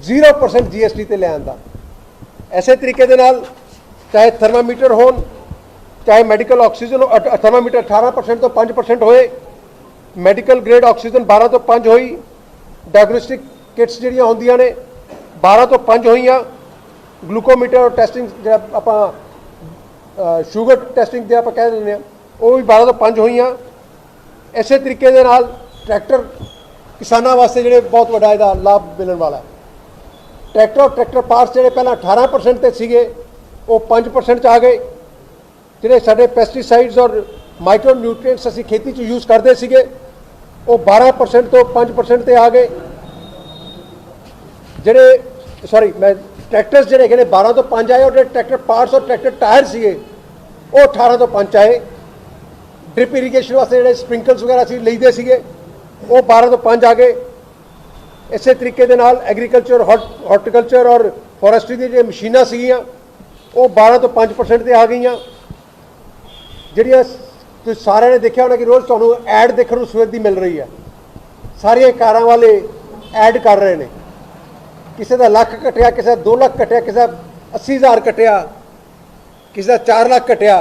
0% ਜੀਐਸਟੀ ਤੇ ਲੈ ਆਂਦਾ। ਐਸੇ ਤਰੀਕੇ ਦੇ ਨਾਲ ਚਾਹੇ ਥਰਮਾਮੀਟਰ ਹੋਣ, ਚਾਹੇ ਮੈਡੀਕਲ ਆਕਸੀਜਨ ਥਰਮਾਮੀਟਰ 18% ਤੋਂ 5% ਹੋਏ ਮੈਡੀਕਲ ਗ੍ਰੇਡ ਆਕਸੀਜਨ 12 ਤੋਂ 5 ਹੋਈ ਡਾਇਗਨੋਸਟਿਕ ਕਿਟਸ ਜਿਹੜੀਆਂ ਹੁੰਦੀਆਂ ਨੇ 12 ਤੋਂ 5 ਹੋਈਆਂ ਗਲੂਕੋਮੀਟਰ ਟੈਸਟਿੰਗ ਜਿਹੜਾ ਆਪਾਂ ਸ਼ੂਗਰ ਟੈਸਟਿੰਗ 'ਤੇ ਆਪਾਂ ਕਹਿ ਦਿੰਦੇ ਆ ਉਹ ਵੀ 12 ਤੋਂ 5 ਹੋਈਆਂ। ਐਸੇ ਤਰੀਕੇ ਦੇ ਨਾਲ ਟਰੈਕਟਰ ਕਿਸਾਨਾਂ ਵਾਸਤੇ ਜਿਹੜੇ ਬਹੁਤ ਵੱਡਾ ਇਹਦਾ ਲਾਭ ਮਿਲਣ ਵਾਲਾ ਟਰੈਕਟਰ ਔਰ ਟਰੈਕਟਰ ਪਾਰਟਸ ਜਿਹੜੇ ਪਹਿਲਾਂ 18% ਤੇ ਸੀਗੇ, ਉਹ 5% ਚ ਆ ਗਏ। ਜਿਹੜੇ ਸਾਡੇ ਪੈਸਟੀਸਾਈਡਸ ਔਰ ਮਾਈਕਰੋ ਨਿਊਟ੍ਰੀਐਂਟਸ ਅਸੀਂ ਖੇਤੀ 'ਚ ਯੂਜ਼ ਕਰਦੇ ਸੀਗੇ, ਉਹ 12% ਤੋਂ 5% ਤੇ ਆ ਗਏ। ਜਿਹੜੇ ਸੌਰੀ ਮੈਂ ਟਰੈਕਟਰਸ ਜਿਹੜੇ ਹੈਗੇ ਨੇ 12 ਤੋਂ 5 ਆਏ ਔਰ ਜਿਹੜੇ ਟਰੈਕਟਰ ਪਾਰਟਸ ਔਰ ਟਰੈਕਟਰ ਟਾਇਰ ਸੀਗੇ ਉਹ 18 ਤੋਂ 5 ਆਏ। ਡ੍ਰਿਪ ਇਰੀਗੇਸ਼ਨ ਵਾਸਤੇ ਜਿਹੜੇ ਸਪ੍ਰਿੰਕਲਸ ਵਗੈਰਾ ਸੀ ਲਈਦੇ ਸੀਗੇ, ਉਹ 12 ਤੋਂ 5 ਆ ਗਏ। ਇਸੇ ਤਰੀਕੇ ਦੇ ਨਾਲ ਐਗਰੀਕਲਚਰ ਹਾਰਟੀਕਲਚਰ ਔਰ ਫੋਰੈਸਟਰੀ ਦੀਆਂ ਜਿਹੜੀਆਂ ਮਸ਼ੀਨਾਂ ਸੀਗੀਆਂ, ਉਹ 12 ਤੋਂ 5% ਤੇ ਆ ਗਈਆਂ। ਜਿਹੜੀਆਂ ਤੁਸੀਂ ਸਾਰਿਆਂ ਨੇ ਦੇਖਿਆ ਹੋਣਾ ਕਿ ਰੋਜ਼ ਤੁਹਾਨੂੰ ਐਡ ਦੇਖਣ ਨੂੰ ਸਵੇਰ ਦੀ ਮਿਲ ਰਹੀ ਹੈ। ਸਾਰੀਆਂ ਕਾਰਾਂ ਵਾਲੇ ਐਡ ਕਰ ਰਹੇ ਨੇ। ਕਿਸੇ ਦਾ ਲੱਖ ਕਟਿਆ ਕਿਸੇ ਦਾ 2 ਲੱਖ ਕਟਿਆ ਕਿਸੇ ਦਾ 80000 ਕਟਿਆ ਕਿਸੇ ਦਾ 4 ਲੱਖ ਘਟਿਆ।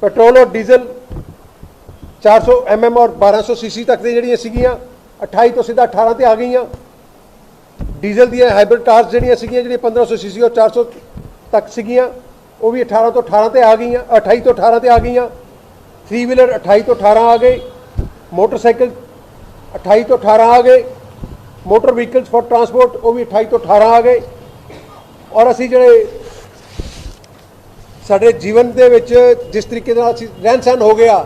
ਪੈਟਰੋਲ ਔਰ ਡੀਜ਼ਲ 400 ਐਮਐਮ ਔਰ 1200 ਸੀਸੀ ਤੱਕ ਦੀ ਜਿਹੜੀਆਂ ਸੀਗੀਆਂ 28 ਤੋਂ ਸਿੱਧਾ 18 ਤੇ ਆ ਗਈਆਂ। ਡੀਜ਼ਲ ਦੀਆਂ ਹਾਈਬ੍ਰਿਡ ਕਾਰਸ ਜਿਹੜੀਆਂ ਸੀਗੀਆਂ, ਜਿਹੜੀਆਂ 1500 ਸੀਸੀ ਔਰ 400 ਤੱਕ ਸੀਗੀਆਂ, ਉਹ ਵੀ 18 ਤੋਂ 18 ਤੇ ਆ ਗਈਆਂ 28 ਤੋਂ 18 ਤੇ ਆ ਗਈਆਂ। 3 ਵੀਲਰ 28 ਤੋਂ 18 ਆ ਗਏ, ਮੋਟਰਸਾਈਕਲ 28 ਤੋਂ 18 ਆ ਗਏ, ਮੋਟਰ ਵਹੀਕਲਸ ਫॉर ਟਰਾਂਸਪੋਰਟ ਉਹ ਵੀ 28 ਤੋਂ 18 ਆ ਗਏ। ਔਰ ਅਸੀਂ ਜਿਹੜੇ ਸਾਡੇ ਜੀਵਨ ਦੇ ਵਿੱਚ ਜਿਸ ਤਰੀਕੇ ਨਾਲ ਅਸੀਂ ਰਹਿਣ ਸਹਿਣ ਹੋ ਗਿਆ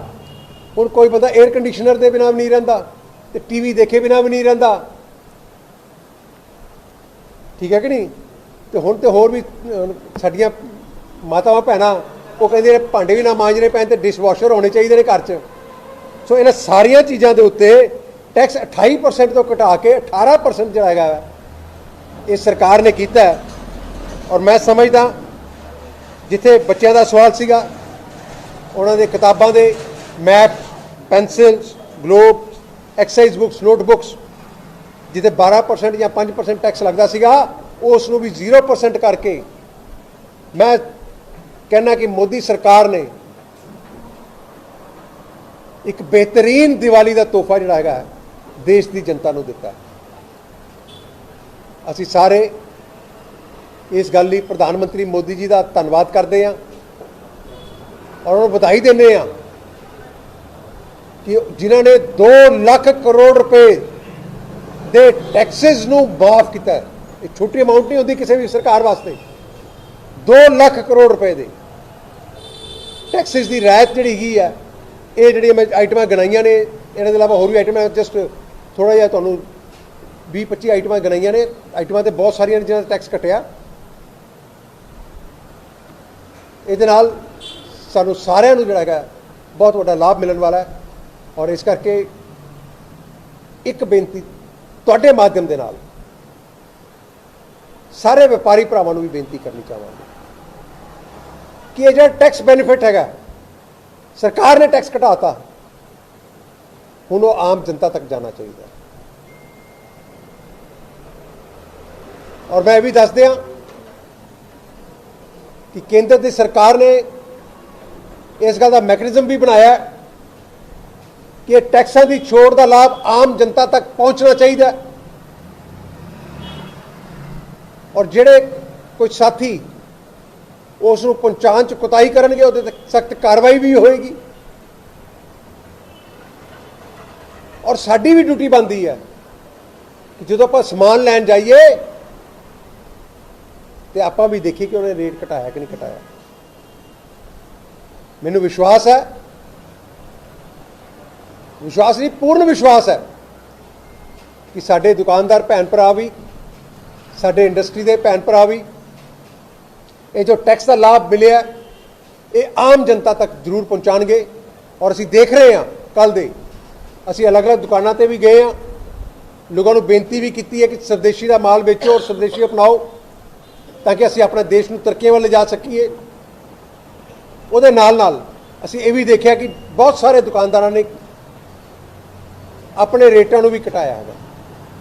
ਹੁਣ ਕੋਈ ਬੰਦਾ 에ਅਰ ਕੰਡੀਸ਼ਨਰ ਦੇ ਬਿਨਾਂ ਵੀ ਨਹੀਂ ਰਹਿੰਦਾ ਤੇ ਟੀਵੀ ਦੇਖੇ ਬਿਨਾਂ ਵੀ ਨਹੀਂ ਰਹਿੰਦਾ। ਠੀਕ ਹੈ ਕਿ ਨਹੀਂ? ਤੇ ਹੁਣ ਤੇ ਹੋਰ ਵੀ ਸਾਡੀਆਂ ਮਾਤਾਵਾਂ ਭੈਣਾਂ ਉਹ ਕਹਿੰਦੇ ਨੇ ਭਾਂਡੇ ਵੀ ਨਾ ਮਾਂਜਣੇ ਪੈਣ ਤੇ ਡਿਸ਼ਵਾਸ਼ਰ ਹੋਣੇ ਚਾਹੀਦੇ ਨੇ ਘਰ 'ਚ। ਸੋ ਇਹਨਾਂ ਸਾਰੀਆਂ ਚੀਜ਼ਾਂ ਦੇ ਉੱਤੇ ਟੈਕਸ 28% ਤੋਂ ਘਟਾ ਕੇ 18% ਜਿਹੜਾ ਹੈਗਾ ਵਾ, ਇਹ ਸਰਕਾਰ ਨੇ ਕੀਤਾ ਔਰ ਮੈਂ ਸਮਝਦਾ ਜਿੱਥੇ ਬੱਚਿਆਂ ਦਾ ਸਵਾਲ ਸੀਗਾ, ਉਹਨਾਂ ਦੇ ਕਿਤਾਬਾਂ ਦੇ map, pencils globe exercise books, notebooks, ਜਿੱਥੇ 12% ਜਾਂ 5% ਟੈਕਸ ਲੱਗਦਾ ਸੀਗਾ, ਉਸ ਨੂੰ ਵੀ 0% ਕਰਕੇ ਮੈਂ ਕਹਿਣਾ ਕਿ ਮੋਦੀ ਸਰਕਾਰ ਨੇ ਇੱਕ ਬਿਹਤਰੀਨ ਦੀਵਾਲੀ ਦਾ ਤੋਹਫਾ ਜਿਹੜਾ ਹੈਗਾ, ਦੇਸ਼ ਦੀ ਜਨਤਾ ਨੂੰ ਦਿੱਤਾ। ਅਸੀਂ ਸਾਰੇ ਇਸ ਗੱਲ ਲਈ ਪ੍ਰਧਾਨ ਮੰਤਰੀ ਮੋਦੀ ਜੀ ਦਾ ਧੰਨਵਾਦ ਕਰਦੇ ਹਾਂ ਔਰ ਉਹਨਾਂ ਨੂੰ ਵਧਾਈ ਦਿੰਦੇ ਹਾਂ ਕਿ ਜਿਨ੍ਹਾਂ ਨੇ 2 ਲੱਖ ਕਰੋੜ ਰੁਪਏ ਦੇ ਟੈਕਸਸ ਨੂੰ ਮਾਫ ਕੀਤਾ ਇਹ ਛੋਟੀ ਅਮਾਉਂਟ ਨਹੀਂ ਹੁੰਦੀ ਕਿਸੇ ਵੀ ਸਰਕਾਰ ਵਾਸਤੇ। 2 ਲੱਖ ਕਰੋੜ ਰੁਪਏ ਦੇ ਟੈਕਸਸ ਦੀ ਰਾਇਤ ਜਿਹੜੀ ਹੈਗੀ ਆ, ਇਹ ਜਿਹੜੀਆਂ ਮੈਂ ਆਈਟਮਾਂ ਗਣਾਈਆਂ ਨੇ, ਇਹਨਾਂ ਦੇ ਇਲਾਵਾ ਹੋਰ ਵੀ ਆਈਟਮਾਂ ਜਸਟ ਥੋੜਾ ਜਿਹਾ ਤੁਹਾਨੂੰ 20 25 ਆਈਟਮਾਂ ਗਣਾਈਆਂ ਨੇ। ਆਈਟਮਾਂ ਤੇ ਬਹੁਤ ਸਾਰੀਆਂ ਨੇ ਜਿਹਨਾਂ ਦਾ ਟੈਕਸ ਘਟਿਆ। ਇਹਦੇ ਨਾਲ ਸਾਨੂੰ ਸਾਰਿਆਂ ਨੂੰ ਜਿਹੜਾ ਹੈਗਾ ਬਹੁਤ ਵੱਡਾ ਲਾਭ ਮਿਲਣ ਵਾਲਾ ਹੈ ਔਰ ਇਸ ਕਰਕੇ ਇੱਕ ਬੇਨਤੀ ਤੁਹਾਡੇ ਮਾਧਿਅਮ ਦੇ ਨਾਲ ਸਾਰੇ ਵਪਾਰੀ ਭਰਾਵਾਂ ਨੂੰ ਵੀ ਬੇਨਤੀ ਕਰਨੀ ਚਾਹਾਂਗੇ ਕਿ ਇਹ ਜਿਹੜਾ ਟੈਕਸ ਬੈਨੀਫਿਟ ਹੈਗਾ, ਸਰਕਾਰ ਨੇ ਟੈਕਸ ਘਟਾਤਾ, ਹੁਣ ਉਹ ਆਮ ਜਨਤਾ ਤੱਕ ਜਾਣਾ ਚਾਹੀਦਾ ਔਰ ਮੈਂ ਇਹ ਵੀ ਦੱਸ ਦਿਆਂ ਕਿ ਕੇਂਦਰ ਦੀ ਸਰਕਾਰ ਨੇ ਇਸ ਗੱਲ ਦਾ ਮੈਕੈਨਿਜ਼ਮ ਵੀ ਬਣਾਇਆ ਕਿ ਇਹ ਟੈਕਸਾਂ ਦੀ ਛੋੜ ਦਾ ਲਾਭ ਆਮ ਜਨਤਾ ਤੱਕ ਪਹੁੰਚਣਾ ਚਾਹੀਦਾ ਔਰ ਜਿਹੜੇ ਕੋਈ ਸਾਥੀ ਉਸ ਨੂੰ ਪਹੁੰਚਾਉਣ ਚ ਕੁਤਾਹੀ ਕਰਨਗੇ, ਉਹਦੇ ਤੇ ਸਖਤ ਕਾਰਵਾਈ ਵੀ ਹੋਏਗੀ। ਔਰ ਸਾਡੀ ਵੀ ਡਿਊਟੀ ਬਣਦੀ ਹੈ ਕਿ ਜਦੋਂ ਆਪਾਂ ਸਮਾਨ ਲੈਣ ਜਾਈਏ ਤੇ ਆਪਾਂ ਵੀ ਦੇਖੀਏ ਕਿ ਉਹਨੇ ਰੇਟ ਘਟਾਇਆ ਕਿ ਨਹੀਂ ਘਟਾਇਆ। ਮੈਨੂੰ ਵਿਸ਼ਵਾਸ ਹੈ। ਵਿਸ਼ਵਾਸ ਨਹੀਂ, ਪੂਰਨ ਵਿਸ਼ਵਾਸ ਹੈ ਕਿ ਸਾਡੇ ਦੁਕਾਨਦਾਰ ਭੈਣ ਭਰਾ ਵੀ, ਸਾਡੇ ਇੰਡਸਟਰੀ ਦੇ ਭੈਣ ਭਰਾ ਵੀ, ਇਹ ਜੋ ਟੈਕਸ ਦਾ ਲਾਭ ਮਿਲਿਆ, ਇਹ ਆਮ ਜਨਤਾ ਤੱਕ ਜ਼ਰੂਰ ਪਹੁੰਚਾਣਗੇ ਔਰ ਅਸੀਂ ਦੇਖ ਰਹੇ ਹਾਂ ਕੱਲ ਦੇ। ਅਸੀਂ ਅਲੱਗ-ਅਲੱਗ ਦੁਕਾਨਾਂ ਤੇ ਵੀ ਗਏ ਹਾਂ। ਲੋਕਾਂ ਨੂੰ ਬੇਨਤੀ ਵੀ ਕੀਤੀ ਹੈ ਕਿ ਸਵਦੇਸ਼ੀ ਦਾ ਮਾਲ ਵੇਚੋ ਔਰ ਸਵਦੇਸ਼ੀ ਅਪਣਾਓ। ਤਾਂ ਕਿ ਅਸੀਂ ਆਪਣੇ ਦੇਸ਼ ਨੂੰ ਤਰੱਕੀਆਂ ਵੱਲ ਜਾ ਸਕੀਏ। ਉਹਦੇ ਨਾਲ ਨਾਲ ਅਸੀਂ ਇਹ ਵੀ ਦੇਖਿਆ ਕਿ ਬਹੁਤ ਸਾਰੇ ਦੁਕਾਨਦਾਰਾਂ ਨੇ ਆਪਣੇ ਰੇਟਾਂ ਨੂੰ ਵੀ ਘਟਾਇਆ ਹੈਗਾ,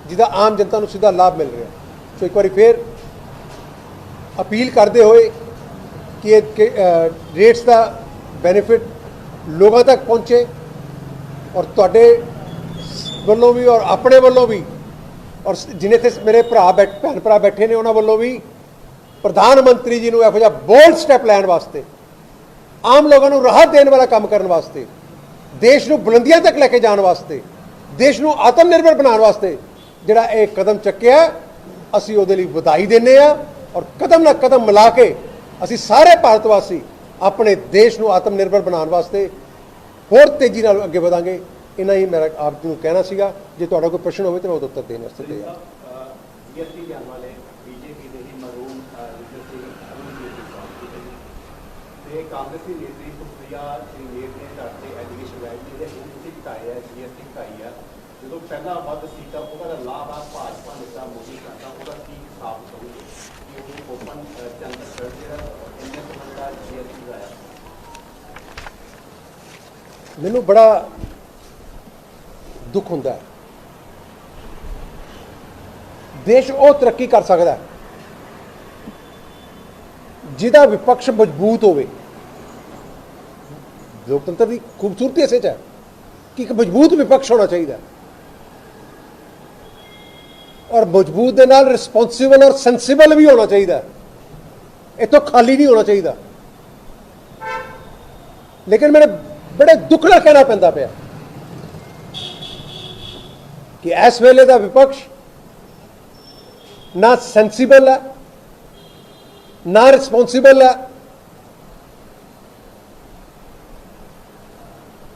ਜਿਹਦਾ ਆਮ ਜਨਤਾ ਨੂੰ ਸਿੱਧਾ ਲਾਭ ਮਿਲ ਰਿਹਾ। ਸੋ ਇੱਕ ਵਾਰੀ ਫੇਰ ਅਪੀਲ ਕਰਦੇ ਹੋਏ ਕਿ ਇਹ ਰੇਟਸ ਦਾ ਬੈਨੀਫਿਟ ਲੋਕਾਂ ਤੱਕ ਪਹੁੰਚੇ ਔਰ ਤੁਹਾਡੇ ਵੱਲੋਂ ਵੀ ਔਰ ਆਪਣੇ ਵੱਲੋਂ ਵੀ ਔਰ ਸ- ਜਿਨੇ ਤੇ ਮੇਰੇ ਭਰਾ ਬੈਠ ਭੈਣ ਭਰਾ ਬੈਠੇ ਨੇ ਉਹਨਾਂ ਵੱਲੋਂ ਵੀ ਪ੍ਰਧਾਨ ਮੰਤਰੀ ਜੀ ਨੂੰ ਇਹੋ ਜਿਹਾ ਬੋਲਡ ਸਟੈਪ ਲੈਣ ਵਾਸਤੇ, ਆਮ ਲੋਕਾਂ ਨੂੰ ਰਾਹਤ ਦੇਣ ਵਾਲਾ ਕੰਮ ਕਰਨ ਵਾਸਤੇ, ਦੇਸ਼ ਨੂੰ ਬੁਲੰਦੀਆਂ ਤੱਕ ਲੈ ਕੇ ਜਾਣ ਵਾਸਤੇ, ਦੇਸ਼ ਨੂੰ ਆਤਮ ਨਿਰਭਰ ਬਣਾਉਣ ਵਾਸਤੇ ਜਿਹੜਾ ਇਹ ਕਦਮ ਚੱਕਿਆ, ਅਸੀਂ ਉਹਦੇ ਲਈ ਵਧਾਈ ਦਿੰਦੇ ਆ ਔਰ ਕਦਮ ਨਾਲ ਕਦਮ ਮਿਲਾ ਕੇ ਅਸੀਂ ਸਾਰੇ ਭਾਰਤ ਵਾਸੀ ਆਪਣੇ ਦੇਸ਼ ਨੂੰ ਆਤਮ ਨਿਰਭਰ ਬਣਾਉਣ ਵਾਸਤੇ ਹੋਰ ਤੇਜ਼ੀ ਨਾਲ ਅੱਗੇ ਵਧਾਂਗੇ। ਇਹਨਾਂ ਹੀ ਮੇਰਾ ਆਪ ਜੀ ਨੂੰ ਕਹਿਣਾ ਸੀਗਾ। ਜੇ ਤੁਹਾਡਾ ਕੋਈ ਪ੍ਰਸ਼ਨ ਹੋਵੇ ਤਾਂ ਮੈਂ ਉਹਦਾ ਉੱਤਰ ਦੇਣ ਵਾਸਤੇ ਤਿਆਰ ਜੀਐਸਟੀ ਜਾਣ ਵਾਲੇ ਬੀਜੇਪੀ ਦੇ ਹੀ ਮਰੂਨ ਲੀਡਰ ਸੀ ਅਰੁਣ ਜੇਤਲੀ ਸਾਹਿਬ ਤੇ ਕਾਂਗਰਸੀ ਨੇਤਰੀ ਸੁਪ੍ਰਿਆ ਸ਼੍ਰੀਨੇਤ ਨੇ ਤੁਹਾਡੇ ਐਲੀਗੇਸ਼ਨ ਲਾਇਆ ਜਿਹੜੇ ਹੁਣ ਘਟਾਏ ਆ ਜੀਐਸਟੀ ਘਟਾਈ ਆ। ਜਦੋਂ ਪਹਿਲਾਂ ਵੱਧ ਸੀ ਉਹਦਾ ਜਿਹੜਾ ਲਾਭ ਆ, ਭਾਜਪਾ ਨੇਤਾ ਮੋਦੀ ਕਰਦਾ ਉਹਦਾ ਕੀ ਹਿਸਾਬ ਕਰੂਗੇ ਕਿ ਉਹ ਓਪਨ ਚੰਦਰ ਜਿਹੜਾ ਇੰਨੇ ਸਮੇਂ ਦਾ ਜੀਐਸਟੀ ਆਇਆ ਮੈਨੂੰ ਬੜਾ ਦੁੱਖ ਹੁੰਦਾ ਹੈ। ਦੇਸ਼ ਉਹ ਤਰੱਕੀ ਕਰ ਸਕਦਾ ਜਿਹਦਾ ਵਿਪਕਸ਼ ਮਜ਼ਬੂਤ ਹੋਵੇ। ਲੋਕਤੰਤਰ ਦੀ ਖੂਬਸੂਰਤੀ ਇਸੇ ਚ ਹੈ ਕਿ ਇੱਕ ਮਜ਼ਬੂਤ ਵਿਪਕਸ਼ ਹੋਣਾ ਚਾਹੀਦਾ ਔਰ ਮਜ਼ਬੂਤ ਦੇ ਨਾਲ ਰਿਸਪੌਂਸਿਬਲ ਔਰ ਸੈਂਸਿਬਲ ਵੀ ਹੋਣਾ ਚਾਹੀਦਾ ਹੈ। ਇਹ ਤੋਂ ਖਾਲੀ ਨਹੀਂ ਹੋਣਾ ਚਾਹੀਦਾ। ਲੇਕਿਨ ਮੈਨੂੰ ਬੜੇ ਦੁੱਖ ਨਾਲ ਕਹਿਣਾ ਪੈਂਦਾ ਪਿਆ ਕਿ ਇਸ ਵੇਲੇ ਦਾ ਵਿਪਕਸ਼ ਨਾ ਸੈਂਸੀਬਲ ਹੈ, ਨਾ ਰਿਸਪੌਂਸਿਬਲ ਹੈ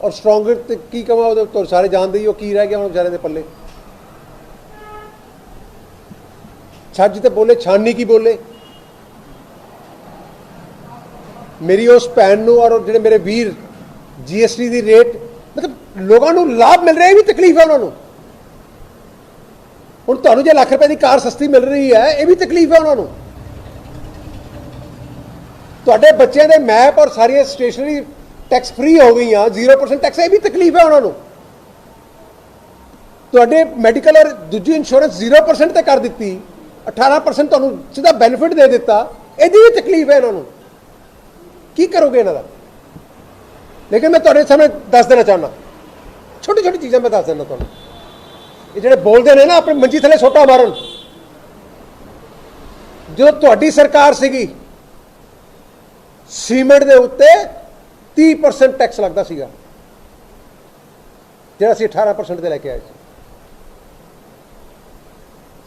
ਔਰ ਸਟਰੋਂਗਰ ਤੇ ਕੀ ਕਮਾ ਉਹਦੇ ਤੋਂ ਸਾਰੇ ਜਾਣਦੇ ਹੀ ਉਹ ਕੀ ਰਹਿ ਗਿਆ ਹੁਣ ਵਿਚਾਰੇ ਦੇ ਪੱਲੇ। ਛੱਜ ਤੇ ਬੋਲੇ ਛਾਨੀ ਕੀ ਬੋਲੇ? ਮੇਰੀ ਉਸ ਭੈਣ ਨੂੰ ਔਰ ਜਿਹੜੇ ਮੇਰੇ ਵੀਰ ਜੀਐਸਟੀ ਦੀ ਰੇਟ ਮਤਲਬ ਲੋਕਾਂ ਨੂੰ ਲਾਭ ਮਿਲ ਰਿਹਾ, ਇਹ ਵੀ ਤਕਲੀਫ ਹੈ ਉਹਨਾਂ ਨੂੰ। ਹੁਣ ਤੁਹਾਨੂੰ ਜੇ ਲੱਖ ਰੁਪਏ ਦੀ ਕਾਰ ਸਸਤੀ ਮਿਲ ਰਹੀ ਹੈ, ਇਹ ਵੀ ਤਕਲੀਫ ਹੈ ਉਹਨਾਂ ਨੂੰ। ਤੁਹਾਡੇ ਬੱਚਿਆਂ ਦੇ ਮੈਪ ਔਰ ਸਾਰੀਆਂ ਸਟੇਸ਼ਨਰੀ ਟੈਕਸ ਫ੍ਰੀ ਹੋ ਗਈਆਂ 0% ਟੈਕਸ ਇਹ ਵੀ ਤਕਲੀਫ ਹੈ ਉਹਨਾਂ ਨੂੰ। ਤੁਹਾਡੇ ਮੈਡੀਕਲ ਔਰ ਦੂਜੀ ਇੰਸ਼ੋਰੈਂਸ 0% ਤੇ ਕਰ ਦਿੱਤੀ 18% ਤੁਹਾਨੂੰ ਸਿੱਧਾ ਬੈਨੀਫਿਟ ਦੇ ਦਿੱਤਾ, ਇਹਦੀ ਵੀ ਤਕਲੀਫ ਹੈ ਇਹਨਾਂ ਨੂੰ। ਕੀ ਕਰੋਗੇ ਇਹਨਾਂ ਦਾ? ਲੇਕਿਨ ਮੈਂ ਤੁਹਾਡੇ ਸਾਹਮਣੇ ਦੱਸ ਦੇਣਾ ਚਾਹੁੰਦਾ। ਛੋਟੀ ਛੋਟੀ ਚੀਜ਼ਾਂ ਮੈਂ ਦੱਸ ਦਿੰਦਾ ਤੁਹਾਨੂੰ। ਇਹ ਜਿਹੜੇ ਬੋਲਦੇ ਨੇ ਨਾ, ਆਪਣੀ ਮੰਜੀ ਥੱਲੇ ਸੋਟਾ ਮਾਰਨ। ਜਦੋਂ ਤੁਹਾਡੀ ਸਰਕਾਰ ਸੀਗੀ, ਸੀਮੈਂਟ ਦੇ ਉੱਤੇ 30% ਟੈਕਸ ਲੱਗਦਾ ਸੀਗਾ। ਜਿਹੜਾ ਅਸੀਂ 18% ਤੇ ਲੈ ਕੇ ਆਏ ਸੀ।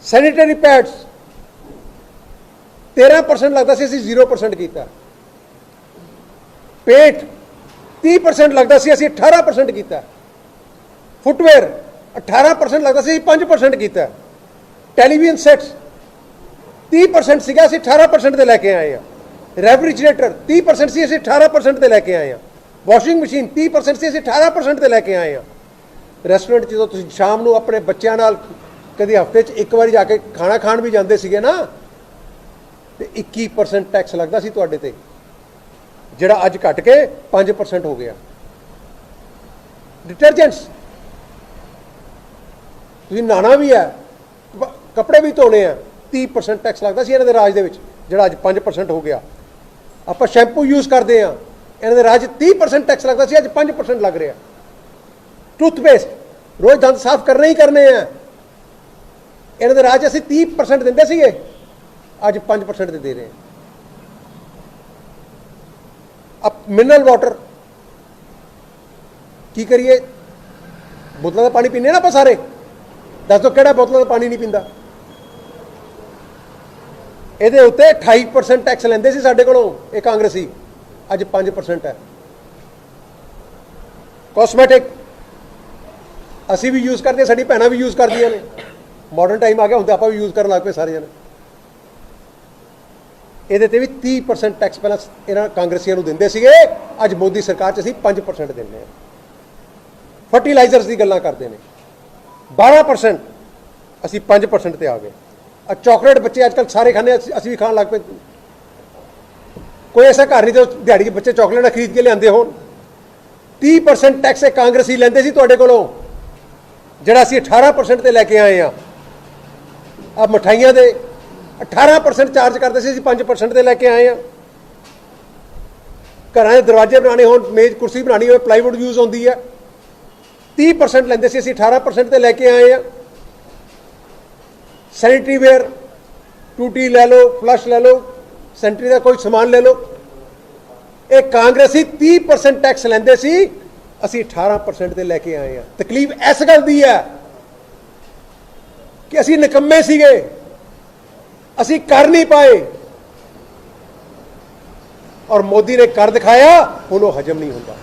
ਸੈਨੀਟਰੀ ਪੈਡਸ 13% ਲੱਗਦਾ ਸੀ, ਅਸੀਂ 0% ਕੀਤਾ। ਪੇਟ 30% ਲੱਗਦਾ ਸੀ, ਅਸੀਂ 18% ਕੀਤਾ। ਫੁੱਟਵੇਅਰ 18% ਲੱਗਦਾ ਸੀ, ਅਸੀਂ 5% ਕੀਤਾ। ਟੈਲੀਵਿਜ਼ਨ ਸੈਟਸ 30% ਸੀਗਾ, ਅਸੀਂ 18% ਤੇ ਲੈ ਕੇ ਆਏ ਆ। ਰੈਫਰੀਜਰੇਟਰ 30% ਸੀ, ਅਸੀਂ 18% ਤੇ ਲੈ ਕੇ ਆਏ ਆ ਵਾਸ਼ਿੰਗ ਮਸ਼ੀਨ 30% ਸੀ, ਅਸੀਂ 18% ਤੇ ਲੈ ਕੇ ਆਏ ਆ ਰੈਸਟੋਰੈਂਟ ਜਦੋਂ ਤੁਸੀਂ ਸ਼ਾਮ ਨੂੰ ਆਪਣੇ ਬੱਚਿਆਂ ਨਾਲ ਕਦੀ ਹਫ਼ਤੇ 'ਚ ਇੱਕ ਵਾਰੀ ਜਾ ਕੇ ਖਾਣਾ ਖਾਣ ਵੀ ਜਾਂਦੇ ਸੀਗੇ ਨਾ, ਤੇ 21% ਟੈਕਸ ਲੱਗਦਾ ਸੀ ਤੁਹਾਡੇ ਤੇ, ਜਿਹੜਾ ਅੱਜ ਘਟ ਕੇ 5% ਹੋ ਗਿਆ। ਡਿਟਰਜੈਂਟਸ ਤੁਸੀਂ ਨਹਾਣਾ ਵੀ ਹੈ ਕੱਪੜੇ ਵੀ ਧੋਣੇ ਆ 30% ਟੈਕਸ ਲੱਗਦਾ ਸੀ ਇਹਨਾਂ ਦੇ ਰਾਜ ਦੇ ਵਿੱਚ, ਜਿਹੜਾ ਅੱਜ 5% ਹੋ ਗਿਆ। ਆਪਾਂ ਸ਼ੈਂਪੂ ਯੂਜ਼ ਕਰਦੇ ਆ ਇਹਨਾਂ ਦੇ ਰਾਜ 'ਚ 30% ਟੈਕਸ ਲੱਗਦਾ ਸੀ, ਅੱਜ 5% ਲੱਗ ਰਿਹਾ। ਟੂਥਪੇਸਟ ਰੋਜ਼ ਦੰਦ ਸਾਫ਼ ਕਰਨੇ ਹੀ ਕਰਨੇ ਆ। ਇਹਨਾਂ ਦੇ ਰਾਜ 'ਚ ਅਸੀਂ 30% ਦਿੰਦੇ ਸੀਗੇ, ਅੱਜ 5% ਦੇ ਦੇ ਰਹੇ ਆ ਮਿਨਰਲ ਵਾਟਰ ਕੀ ਕਰੀਏ? ਬੋਤਲਾਂ ਦਾ ਪਾਣੀ ਪੀਂਦੇ ਨਾ ਆਪਾਂ ਸਾਰੇ। ਦੱਸ ਦਿਓ ਕਿਹੜਾ ਬੋਤਲਾਂ ਦਾ ਪਾਣੀ ਨਹੀਂ ਪੀਂਦਾ? ਇਹਦੇ ਉੱਤੇ 28% ਟੈਕਸ ਲੈਂਦੇ ਸੀ ਸਾਡੇ ਕੋਲੋਂ, ਇਹ ਕਾਂਗਰਸੀ। ਅੱਜ 5% ਹੈ। ਕਾਸਮੈਟਿਕ ਅਸੀਂ ਵੀ ਯੂਜ਼ ਕਰਦੇ, ਸਾਡੀ ਭੈਣਾਂ ਵੀ ਯੂਜ਼ ਕਰਦੀਆਂ ਨੇ। ਮਾਡਰਨ ਟਾਈਮ ਆ ਗਿਆ, ਹੁਣ ਤਾਂ ਆਪਾਂ ਵੀ ਯੂਜ਼ ਕਰਨ ਲੱਗ ਪਏ ਸਾਰੇ ਜਣੇ। ਇਹਦੇ ਤੇ ਵੀ 30% ਟੈਕਸ ਪਹਿਲਾਂ ਇਹਨਾਂ ਕਾਂਗਰਸੀਆਂ ਨੂੰ ਦਿੰਦੇ ਸੀਗੇ। ਅੱਜ ਮੋਦੀ ਸਰਕਾਰ 'ਚ ਅਸੀਂ 5% ਦਿੰਦੇ ਹਾਂ। ਫਰਟੀਲਾਈਜ਼ਰਸ ਦੀ ਗੱਲਾਂ ਕਰਦੇ ਨੇ। 12% ਅਸੀਂ 5% ਤੇ ਆ ਗਏ। ਚਾਕਲੇਟ ਬੱਚੇ ਅੱਜ ਕੱਲ ਸਾਰੇ ਖਾਂਦੇ ਅਸੀਂ ਵੀ ਖਾਣ ਲੱਗ ਪਏ। ਕੋਈ ਐਸਾ ਘਰ ਨਹੀਂ ਜੋ ਦਿਹਾੜੀ ਦੇ ਬੱਚੇ ਚਾਕਲੇਟਾਂ ਖਰੀਦ ਕੇ ਲਿਆਂਦੇ ਹੋਣ। 30% ਟੈਕਸ ਇਹ ਕਾਂਗਰਸੀ ਲੈਂਦੇ ਸੀ ਤੁਹਾਡੇ ਕੋਲੋਂ। ਜਿਹੜਾ ਅਸੀਂ 18% ਤੇ ਲੈ ਕੇ ਆਏ ਆ। ਆ ਮਠਾਈਆਂ ਦੇ 18% ਚਾਰਜ ਕਰਦੇ ਸੀ, ਅਸੀਂ 5% ਤੇ ਲੈ ਕੇ ਆਏ ਆ। ਘਰਾਂ ਦੇ ਦਰਵਾਜ਼ੇ ਬਣਾਉਣੇ ਹੋਣ, ਮੇਜ਼ ਕੁਰਸੀ ਬਣਾਉਣੀ ਹੋਵੇ ਪਲਾਈਵੁੱਡ ਯੂਜ਼ ਹੁੰਦੀ ਹੈ 30% ਲੈਂਦੇ ਸੀ, ਅਸੀਂ 18% ਤੇ ਲੈ ਕੇ ਆਏ ਆ। ਸੈਨੀਟਰੀ ਵੇਅਰ ਟੂਟੀ ਲੈ ਲਓ ਫਲਸ਼ ਲੈ ਲਓ ਸੈਨੀਟਰੀ ਦਾ ਕੋਈ ਸਮਾਨ ਲੈ ਲਓ। ਇਹ ਕਾਂਗਰਸੀ 30% ਟੈਕਸ ਲੈਂਦੇ ਸੀ, ਅਸੀਂ 18% ਤੇ ਲੈ ਕੇ ਆਏ ਆ ਤਕਲੀਫ ਇਸ ਗੱਲ ਦੀ ਹੈ ਕਿ ਅਸੀਂ ਨਿਕੰਮੇ ਸੀਗੇ। ਅਸੀਂ ਕਰ ਨਹੀਂ ਪਾਏ। ਔਰ ਮੋਦੀ ਨੇ ਕਰ ਦਿਖਾਇਆ, ਹੁਣ ਉਹ ਹਜਮ ਨਹੀਂ ਹੁੰਦਾ।